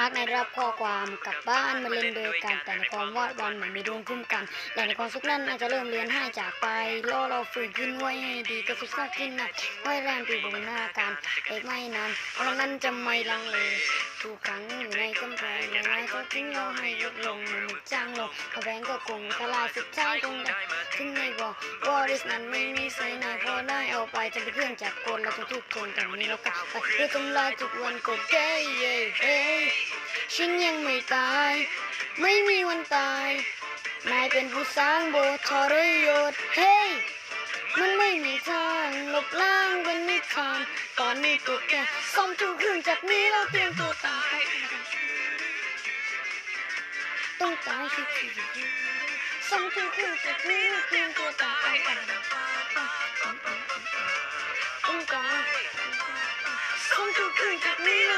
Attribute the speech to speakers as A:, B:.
A: รับข้อความกลับบ้านมาเล่นเดยกันแต่ในความวาดวันไม่มีดวงคุ้มกันและในความสุขนั้นอาจจะเริ่มเรียนให้จากไปล่อเราฝืนขึ้นไว้ให้ดีก็สุดสักขึ้นนะไว้แรงปีบนหน้ากันเอกไม่นานวันนั้นจะไม่ลังเลทุกครั้งอยู่ในกำแพงยังไงก็ทิ้งเราให้ลดลงมันจางลงกำแพงก็คงทลายสุดท้ายคงได้ถึงในบอกวอริสนั้นไม่มีใส่ไหนพอได้เอาไปจะเป็นเครื่องจักรกลเราจะทุกคนแต่วันนี้เรากลับไปเพื่อทำลายทุกวันกดเย้เย้เฮ้ ฉันยังไม่ตาย ไม่มีวันตาย นายเป็นผู้สร้างโบสถ์ทรยศเฮ้ยมันไม่มีทางลบล้างเป็นนิทาน ตอนนี้ตัวแกซ่อมทุกเครื่องจากนี้แล้วเตรียมตัวตาย ต้องตายสิซ่อมทุกเครื่องจากนี้แล้วเตรียมตัวตายต้องตายซ่อมทุกเครื่องจากนี้แล้ว